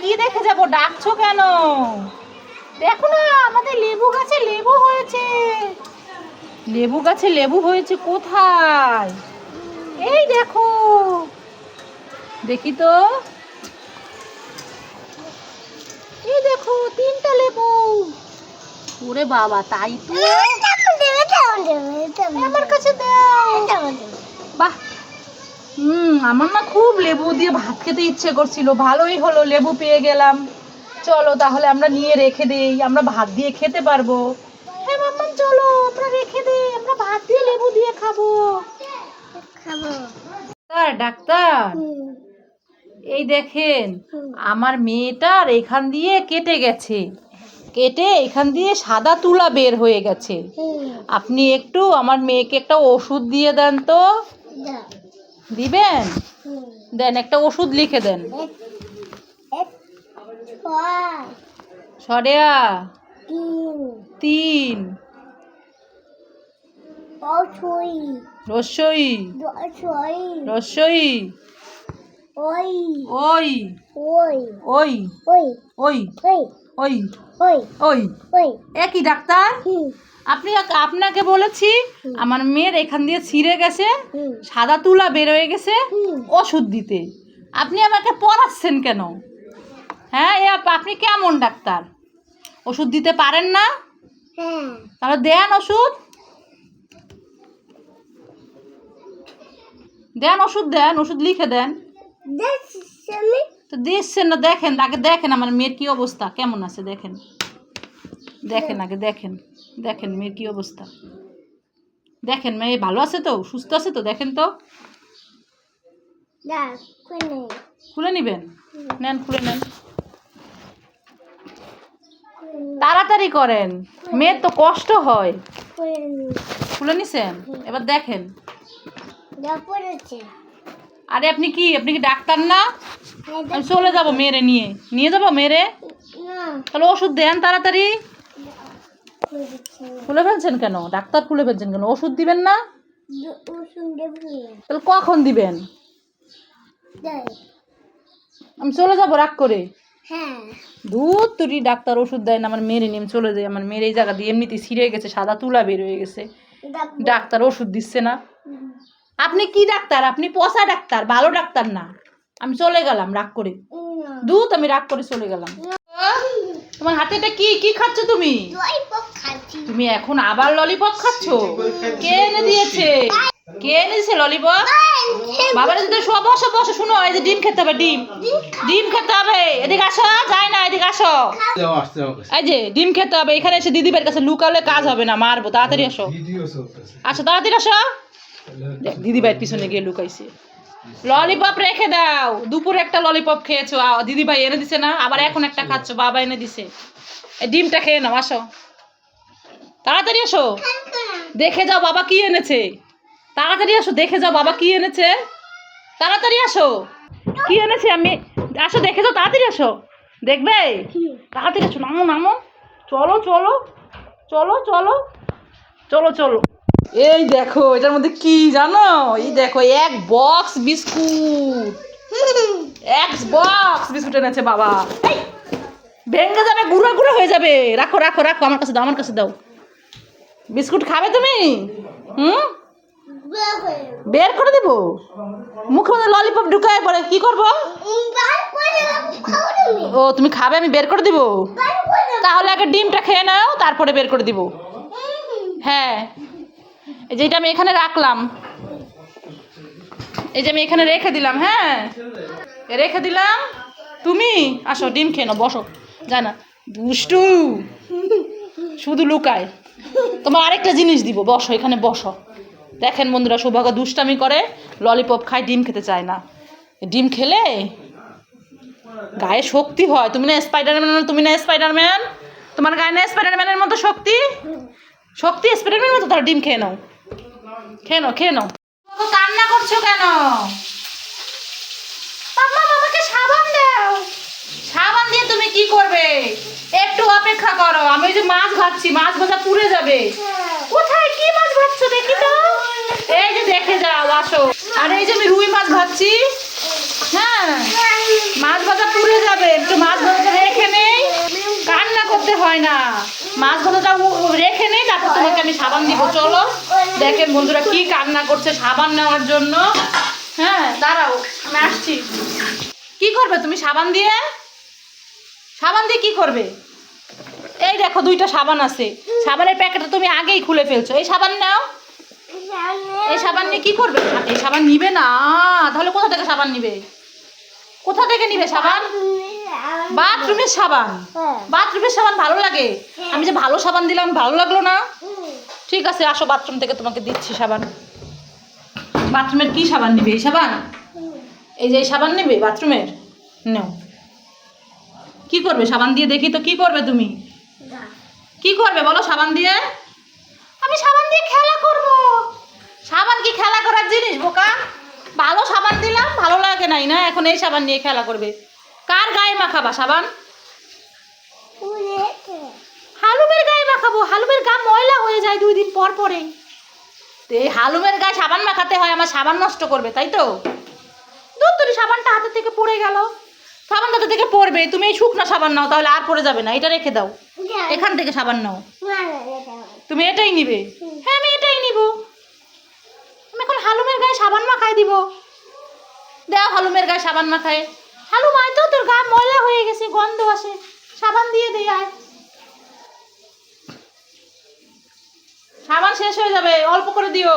কি দেখে যাব। ডাকছো কেন? দেখো না আমাদের লেবু গাছে লেবু হয়েছে। লেবু গাছে লেবু হয়েছে কোথায়? এই দেখো। দেখি তো। এই দেখো তিনটা লেবু। ওরে বাবা তাই তো। আমার কাছে দাও। বাহ। হুম আমার না খুব লেবু দিয়ে ভাত খেতে ইচ্ছে করছিল। ভালোই হলো লেবু পেয়ে গেলাম। চলো তাহলে আমরা নিয়ে রেখে দেই আমরা ভাত দিয়ে খেতে পারব। হ্যাঁ মাম্মাম চলো আমরা রেখে দেই আমরা ভাত দিয়ে লেবু দিয়ে খাব। Doctor doctor. এই দেখেন আমার মেয়েটার এখান দিয়ে কেটে গেছে। কেটে এখান দিয়ে সাদা তুলা বের হয়ে গেছে। আপনি একটু আমার মেয়েকে একটা ওষুধ দিয়ে দেন তো। দিবেন? দেন একটা ওষুধ লিখে দেন। সরেয়া। তিন। রস্যই রস্যই ওই। ওই। ওই। ওই। ওই। একই ডাক্তার? আপনি আপনাকে বলেছি আমার মেয়ের এখান দিয়ে ছিঁড়ে গেছে সাদা তুলা বের হয়ে গেছে ওষুধ দিতে। আপনি আমাকে পড়াচ্ছেন কেন? হ্যাঁ এ আপনি কেমন ডাক্তার? ওষুধ দিতে পারেন না? তাহলে দেন ওষুধ। দেন ওষুধ দেন ওষুধ লিখে দেন। তো দিচ্ছেন না দেখেন আগে দেখেন আমার মেয়ের কি অবস্থা কেমন আছে দেখেন। দেখেন আগে দেখেন দেখেন মেয়ের কী অবস্থা। দেখেন মেয়ে ভালো আছে তো সুস্থ আছে তো দেখেন তো। খুলে নিবেন? নেন খুলে নেন। তাড়াতাড়ি করেন। মেয়ের তো কষ্ট হয়। খুলে নিছেন? এবার দেখেন। আরে আপনি কি আপনি কি ডাক্তার না? আমি চলে যাব মেয়েরে নিয়ে। নিয়ে যাব মেয়েরে? তাহলে ওষুধ দেন তাড়াতাড়ি। খুলে ফেলছেন কেন? ডাক্তার খুলে ফেলছেন কেন? ওষুধ দিবেন না? তাহলে কখন দিবেন? আমি চলে যাব রাগ করে। দুধ তুরি ডাক্তার ওষুধ দেয় না আমার মেরে নিয়ে আমি চলে যাই। আমার মেয়ের এই জায়গা দিয়ে এমনিতে ছিঁড়ে গেছে সাদা তুলা বের হয়ে গেছে। ডাক্তার ওষুধ দিচ্ছে না। আপনি কি ডাক্তার? আপনি পচা ডাক্তার ভালো ডাক্তার না। আমি চলে গেলাম রাগ করে। দুধ আমি রাগ করে চলে গেলাম। তোমার হাতে এটা কি? কি খাচ্ছ তুমি? তুমি এখন আবার ললিপপ খাচ্ছ? কে এনে দিয়েছে? কে এনে দিয়েছে ললিপপ বাবার যদি সব বসো বসো শুনো এই যে ডিম খেতে হবে ডিম। ডিম খেতে হবে। এদিকে আসো যায় না এদিকে আসো। এই যে ডিম খেতে হবে। এখানে এসে দিদিবার কাছে লুকালে কাজ হবে না মারবো। তাড়াতাড়ি আসো। আসো তাড়াতাড়ি আসো। দেখ দিদিভাইয়ের পিছনে গিয়ে লুকাইছে। ললিপপ রেখে দাও। দুপুরে একটা ললিপপ খেয়েছো। আ- দিদিভাই এনে দিছে না আবার এখন একটা খাচ্ছ বাবা এনে দিছে। এই ডিমটা খেয়ে নাও আসো। তাড়াতাড়ি আসো। দেখে যাও বাবা কি এনেছে। তাড়াতাড়ি আসো দেখে যাও বাবা কি এনেছে। তাড়াতাড়ি আসো। কি এনেছে আমি আসো দেখে যাও তাড়াতাড়ি আসো। দেখবে? তাড়াতাড়ি আসো নামো নামো। চলো চলো। চলো চলো। চলো চলো। এই দেখো, এটার মধ্যে কি জানো? এই দেখো এক বক্স বিস্কুট। এক বক্স বিস্কুট এনেছে বাবা। ভেঙে যাবে, গুঁড়ো গুঁড়ো হয়ে যাবে। রাখো রাখো রাখো, আমার কাছে দাও, আমার কাছে দাও। বিস্কুট খাবে তুমি? হুম? বের করে দিব? মুখে মধ্যে ললিপপ ঢুকায় পরে কি করব? ও, তুমি খাবে, আমি বের করে দিব? তাহলে আগে ডিমটা খেয়ে নাও, তারপরে বের করে দিব। হ্যাঁ। এই যে এটা আমি এখানে রাখলাম। এই যে আমি এখানে রেখে দিলাম হ্যাঁ? রেখে দিলাম। তুমি আসো, ডিম খেয়ে নাও, বসো। যায় না। দুষ্টু, শুধু লুকায়। তোমার আরেকটা জিনিস দিব, বসো, এখানে বসো। দেখেন বন্ধুরা, সৌভাগ্য দুষ্টামি করে, ললিপপ খায়, ডিম খেতে চায় না। ডিম খেলে গায়ে শক্তি হয়। তুমি না স্পাইডারম্যান তুমি না স্পাইডারম্যান তোমার গায়ে না স্পাইডারম্যানের মতো শক্তি? শক্তি স্পাইডারম্যানের মতো, তাহলে ডিম খেয়ে নাও। কান্না করছ কেন? সাবান দাও। সাবান দিয়ে তুমি কি করবে? একটু অপেক্ষা করো। আমি ওই যে মাছ ভাজছি, মাছ ভাজা পুড়ে যাবে। কোথায়? কি মাছ ভাজছো দেখি তো। এই যে দেখে যাও, আসো। আর, এই যে আমি রুই মাছ ভাজছি। হ্যাঁ মাছ ভাজা পুড়ে যাবে। একটু মাছ ভাজাটা রেখে করতে হয় না। মাছ ভাজাটা রেখে নেই, তারপর তোমাকে আমি সাবান দিব। চলো, দেখেন বন্ধুরা কি কান্না করছে সাবান নেওয়ার জন্য। হ্যাঁ দাঁড়াও, আমি আসছি। কি করবে তুমি, সাবান দিয়ে? সাবান দিয়ে কি করবে? এই দেখো, দুইটা সাবান আছে। সাবানের প্যাকেটটা তুমি আগেই খুলে ফেলছো। এই সাবান নাও। এই সাবান নিয়ে কি করবে? এই সাবান নিবে না। তাহলে কোথা থেকে সাবান নিবে? কোথা থেকে নিবে সাবান? বাথরুমের সাবান। বাথরুমের সাবান ভালো লাগে? আমি যে ভালো সাবান দিলাম ভালো লাগল না? ঠিক আছে আসো বাথরুম থেকে তোমাকে দিচ্ছি সাবান। বাথরুমের কি সাবান নিবে? এই সাবান? এই যে এই সাবান নেবে বাথরুমের? নাও। কি করবে? সাবান দিয়ে দেখি তো কি করবে তুমি? কি করবে? বলো সাবান দিয়ে? আমি সাবান দিয়ে খেলা করব। সাবান কি খেলা করার জিনিস বোকা? ভালো সাবান দিলাম ভালো লাগে নাই না? এখন এই সাবান নিয়ে খেলা করবে। কার গায়ে মাখাবা সাবান? হালুমের গায়ে মাখাবো। হালুমের গা ময়লা হয়ে যায় দুই দিন পর পরেই তো এই হালুমের গায়ে সাবান মাখাতে হয় আমার সাবান নষ্ট করবে তাই তো? দূর সাবানটা হাতে থেকে পড়ে গেল। সাবান হাতে থেকে পড়বে তুমি এই শুকনো সাবান নাও তাহলে আর পড়ে যাবে না এটা রেখে দাও। এখান থেকে সাবান নাও। তুমি এটাই নিবে? হ্যাঁ আমি এটাই নিব। আমি এখন হালুমের গায়ে সাবান মাখাই দিব। দাও হালুমের গায়ে সাবান মাখায়। হালুম আয় হয়ে গেছে গন্ধ আসে। সাবান দিয়ে দে আয়। সাবান শেষ হয়ে যাবে অল্প করে দিও।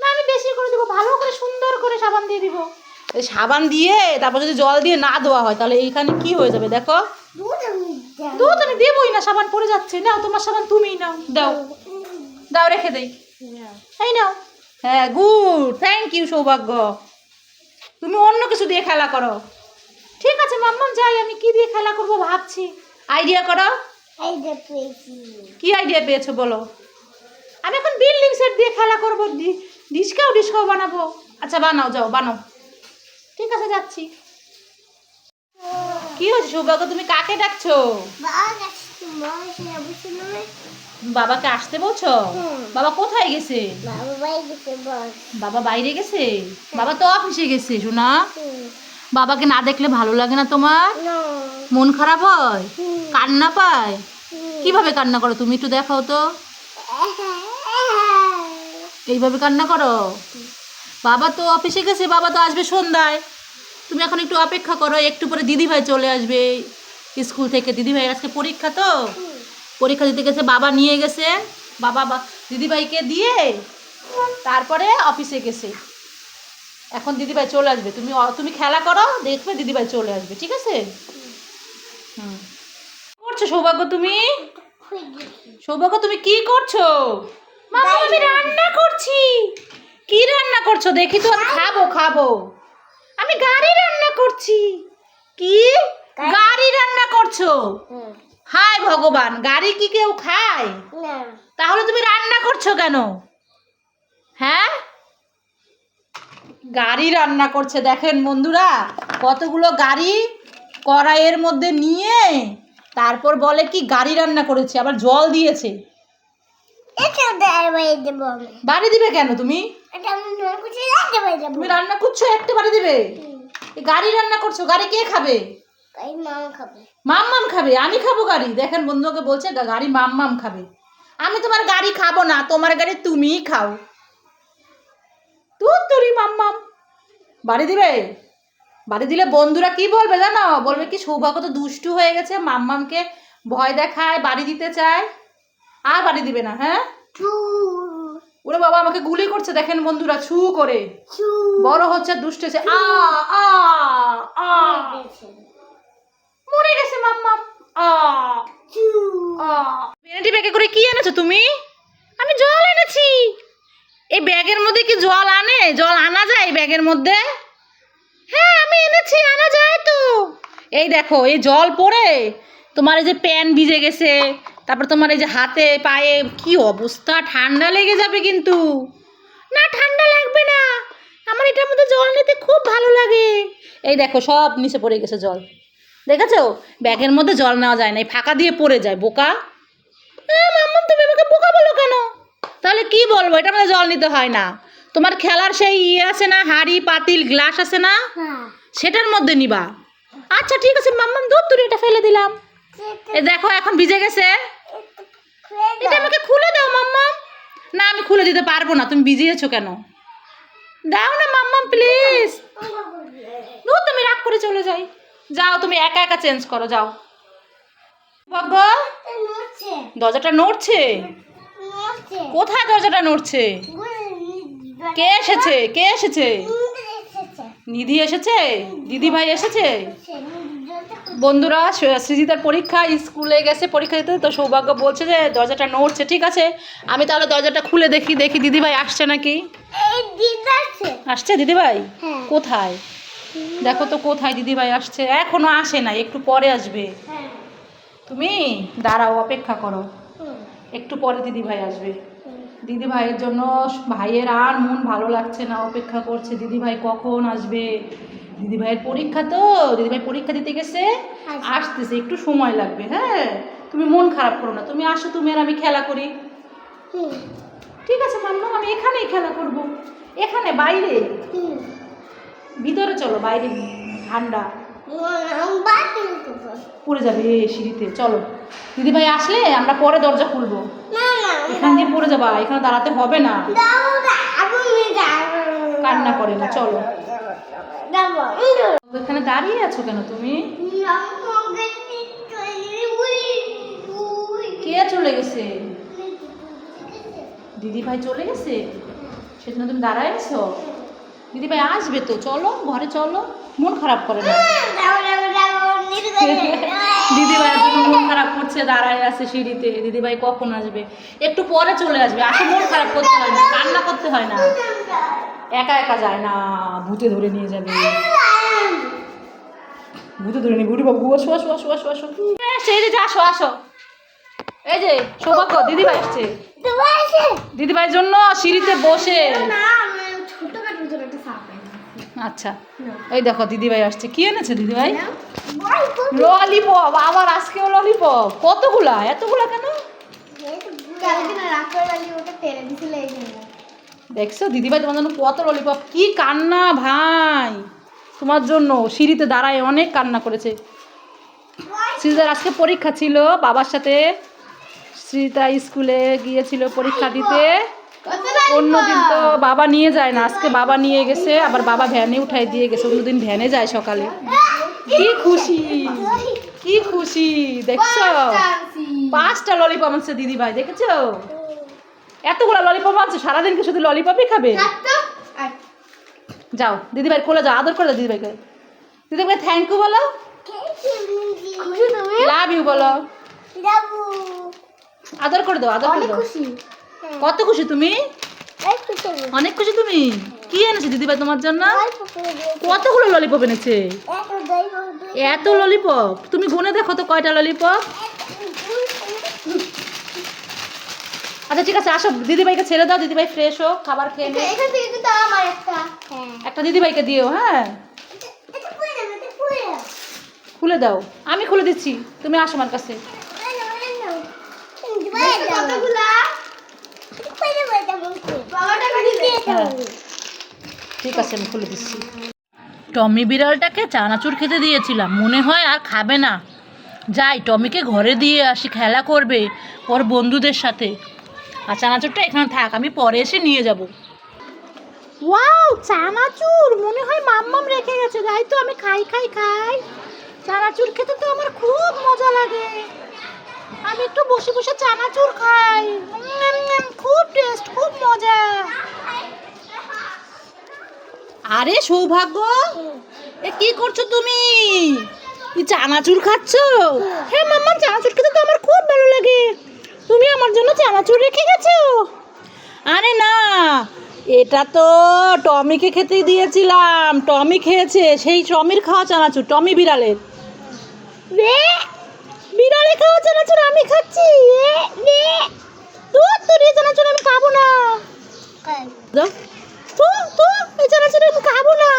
না আমি বেশি করে দিব ভালো করে সুন্দর করে সাবান দিয়ে দিব। সাবান দিয়ে তারপর যদি জল দিয়ে না দেওয়া হয় তাহলে এইখানে কি হয়ে যাবে দেখো? দুধ আমি দেবই না সাবান পড়ে যাচ্ছে। নাও তোমার সাবান তুমিই নাও দাও। দাও রেখে দেই। এই নাও। হ্যাঁ গুড। থ্যাংক ইউ সৌভাগ্য। তুমি অন্য কিছু দিয়ে খেলা করো। আছে মাম্মাম যাই আমি কি দিয়ে খেলা করব ভাবছি। আইডিয়া করো। আইডিয়া পেয়েছি। কি আইডিয়া পেয়েছ বলো? আমি এখন বিল্ডিং সেট দিয়ে খেলা করব ডিস্কাও ডিস্কাও বানাবো। আচ্ছা বানাও যাও বানাও। ঠিক আছে যাচ্ছি। কি হয়েছে সৌভাগ্য তুমি কাকে ডাকছো? বাবাকে আসতে বলছো। বাবা কোথায় গেছে? বাবা বাইরে গেছে বাবা তো অফিসে গেছে শোনা বাবাকে না দেখলে ভালো লাগে না তোমার? মন খারাপ হয়? কান্না পায়? কীভাবে কান্না করো? তুমি একটু দেখাও তো। এইভাবে কান্না করো? বাবা তো অফিসে গেছে বাবা তো আসবে সন্ধ্যায়। তুমি এখন একটু অপেক্ষা করো একটু পরে দিদিভাই চলে আসবে। স্কুল থেকে দিদিভাই আজকে পরীক্ষা তো। পরীক্ষা দিতে গেছে বাবা নিয়ে গেছে। বাবা দিদিভাইকে দিয়ে তারপরে অফিসে গেছে। এখন দিদিভাই চলে আসবে। তুমি তুমি খেলা করো দেখবে দিদিভাই চলে আসবে ঠিক আছে? হুম। করছ সৌভাগ্য তুমি? সৌভাগ্য তুমি কি করছ? মামা আমি রান্না করছি। কি রান্না করছ? দেখি তো খাব খাব। আমি গাড়ি রান্না করছি। কি? গাড়ি রান্না করছ? হায় ভগবান গাড়ি কি কেউ খায়? তাহলে তুমি রান্না করছ কেন? হ্যাঁ? গাড়ি রান্না করছে। দেখেন বন্ধুরা কতগুলো গাড়ি কড়াইয়ের মধ্যে নিয়ে তারপর বলে কি গাড়ি রান্না করেছে আবার জল দিয়েছে। বাড়ি দিবে কেন তুমি? তুমি রান্না করছ একটা বাড়ি দিবে? গাড়ি রান্না করছ গাড়ি কে খাবে? মাম্মাম খাবে আমি খাব গাড়ি। দেখেন বন্ধুকে বলছে গাড়ি মাম্মাম খাবে। আমি তোমার গাড়ি খাব না তোমার গাড়ি তুমিই খাও। তুই তোরই মাম্মাম বাড়ি দিবে? বাড়ি দিলে বন্ধুরা কি বলবে জানো? বলবে কি সৌভাগ্য তো দুষ্টু হয়ে গেছে মাম্মামকে ভয় দেখায় বাড়ি দিতে চায়। আর বাড়ি দিবে না হ্যাঁ? ওরে বাবা আমাকে গুলি করছে দেখেন বন্ধুরা ছু করে। বড় হচ্ছে দুষ্ট হচ্ছে। আ আ আ। মরে গেছে। মাম্মাম আ। আ। ভ্যানিটি ব্যাগে করে কি এনেছো তুমি? এই ব্যাগের মধ্যে কি জল আনে? জল আনা যায় ব্যাগের মধ্যে? হ্যাঁ আমি এনেছি, আনা যায় তো। এই দেখো, এই জল পড়ে। তোমার এই যে প্যান ভিজে গেছে, তারপর তোমার এই যে হাতে, পায়ে, কি অবস্থা? ঠান্ডা লেগে যাবে কিন্তু। না, ঠান্ডা লাগবে না। আমার এটার মধ্যে জল নিতে খুব ভালো লাগে। এই দেখো, সব নিচে পড়ে গেছে জল। দেখেছ? ব্যাগের মধ্যে জল নেওয়া যায় না ফাঁকা দিয়ে পড়ে যায় বোকা। তুমি আমাকে বোকা বলো কেন? তাহলে কি বলব? এটা মধ্যে জল নিতে হয় না। তোমার খেলার সেই ইয়ে আছে না হাঁড়ি পাতিল গ্লাস আছে না? সেটার মধ্যে নিবা। আচ্ছা ঠিক আছে মাম্মাম দুধ তুলে এটা ফেলে দিলাম। এ দেখো এখন ভিজে গেছে। এটা আমাকে খুলে দাও মাম্মাম। না আমি খুলে দিতে পারব না তুমি ভিজিয়েছো কেন? দাও না মাম্মাম প্লিজ দুধ তুমি রাগ করে চলে যাই। যাও তুমি একা একা চেঞ্জ করো যাও। দরজাটা নড়ছে? কোথায় দরজাটা নড়ছে? কে এসেছে? কে এসেছে? নিধি এসেছে? দিদি ভাই এসেছে? বন্ধুরা সৃজিতার পরীক্ষা স্কুলে গেছে পরীক্ষা দিতে তো সৌভাগ্য বলছে যে দরজাটা নড়ছে ঠিক আছে? আমি তাহলে দরজাটা খুলে দেখি দেখি দিদি ভাই আসছে নাকি? আসছে। দিদি ভাই হ্যাঁ। কোথায়? দেখো তো কোথায় দিদি ভাই আসছে। এখনও আসে না একটু পরে আসবে। তুমি দাঁড়াও অপেক্ষা করো। একটু পরে দিদি ভাই আসবে। দিদি ভাইয়ের জন্য ভাইয়ের আর মন ভালো লাগছে না অপেক্ষা করছে দিদি ভাই কখন আসবে? দিদি ভাইয়ের পরীক্ষা তো দিদি ভাই পরীক্ষা দিতে গেছে আচ্ছা। আসতেছে একটু সময় লাগবে হ্যাঁ? তুমি মন খারাপ করো না তুমি আসো তুমি আর আমি খেলা করি। ঠিক আছে মাম্মা আমি এখানেই খেলা করব। এখানে বাইরে। ভিতরে চলো বাইরে। ঠান্ডা। পড়ে যাবে এ সিঁড়িতে চলো। দিদি ভাই আসলে আমরা পরে দরজা খুলবো। এখান দিয়ে পড়ে যাবা এখানে দাঁড়াতে হবে না। কান্না করে না চলো। এখানে দাঁড়িয়ে আছো কেন তুমি? কে চলে গেছে? দিদি ভাই চলে গেছে? সেজন্য তুমি দাঁড়ায় আছো? দিদি ভাই আসবে তো চলো ঘরে চলো মন খারাপ করে না। দিদি ভাইয়ের জন্য মন খারাপ করছে দাঁড়ায় আছে সিঁড়িতে। দিদি ভাই কখন আসবে? একটু পরে চলে আসবে আসে মন খারাপ করতে হয় না কান্না করতে হয় না। একা একা যায় না ভূতে ধরে নিয়ে যাবে। ভূতে ধরে নিয়ে বুড়ি বাবু আসো আসো আসো আসো আসো সেই যে আসো আসো। এই যে সৌভাগ্য দিদি ভাই আসছে দিদি ভাইয়ের জন্য সিঁড়িতে বসে। আচ্ছা। এই দেখো দিদি ভাই আসছে। কি এনেছে দিদি ভাই ললিপপ আবার আজকেও ললিপপ কতগুলা? এতগুলা কেন? দেখছ দিদিভাই তোমার জন্য কত ললিপপ কি কান্না ভাই! তোমার জন্য। সিঁড়িতে দাঁড়ায় অনেক কান্না করেছে। শ্রীজার আজকে পরীক্ষা ছিল বাবার সাথে। শ্রীতা স্কুলে গিয়েছিল পরীক্ষা দিতে। অন্যদিন তো বাবা নিয়ে যায় না। আজকে বাবা নিয়ে গেছে আবার বাবা ভ্যানে উঠাই দিয়ে গেছে। অন্যদিন ভ্যানে যায় সকালে। কি খুশি কি খুশি দেখছ? পাঁচটা ললিপপ আনছে দিদি ভাই দেখেছ? এতগুলো ললিপপ আনছে সারাদিন কি শুধু ললিপপই খাবে? যাও দিদি ভাই কোলে যাও আদর করে দাও দিদি ভাইকে দিদি ভাই থ্যাংক ইউ বলো লাভ ইউ বলো। আদর করে দাও আদর করে দাও। কত খুশি তুমি? অনেক খুশি তুমি? কি এনেছে দিদিভাই তোমার জন্য? কতগুলো ললিপপ এনেছে? এত ললিপপ তুমি গুনে দেখো তো কয়টা ললিপপ আচ্ছা ঠিক আছে আসো দিদিভাইকে ছেড়ে দাও দিদিভাই ফ্রেশ হোক খাবার খেয়ে নে একটা। দিদিভাইকে দিও হ্যাঁ? খুলে দাও আমি খুলে দিচ্ছি। তুমি আসো আমার কাছে। হ্যাঁ ঠিক আছে আমি খুলে দিচ্ছি। টমি বিড়ালটাকে চানাচুর খেতে দিয়েছিলাম। মনে হয় আর খাবে না। যাই টমিকে ঘরে দিয়ে আসি খেলা করবে ওর বন্ধুদের সাথে। আর চানাচুরটা এখানে থাক আমি পরে এসে নিয়ে যাব। ওয়াও চানাচুর! মনে হয় মাম্মাম রেখে গেছে। তাই তো আমি খাই খাই খাই। চানাচুর খেতে তো আমার খুব মজা লাগে। আমি একটু বসে বসে চানাচুর খাই। খুব টেস্ট খুব মজা। আরে সৌভাগ্য, এ কি করছ তুমি? চানাচুর খাচ্ছ? হ্যাঁ মাম্মা চানাচুর খেতে তো আমার খুব ভালো লাগে। তুমি আমার জন্য চানাচুর রেখে গেছো? আরে না, এটা তো টমিকে খেতে দিয়েছিলাম। টমি খেয়েছে, সেই টমির খাওয়া চানাচুর টমি বিড়ালের। বিড়ালে খাওয়া চানাচুর আমি খাচ্ছি। তোর তোর এই চানাচুর আমি খাব না। তো তো এই আমি খাব না।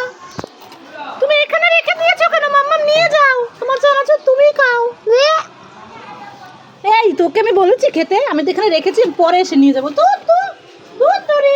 তুমি এখানে রেখে দিয়েছ কেন? মাম্মা নিয়ে যাও। তোমার চানাচুর তুমি খাও। এই তোকে আমি বলেছি খেতে। আমি তো এখানে রেখেছি পরে এসে নিয়ে যাব। তো তো তোরে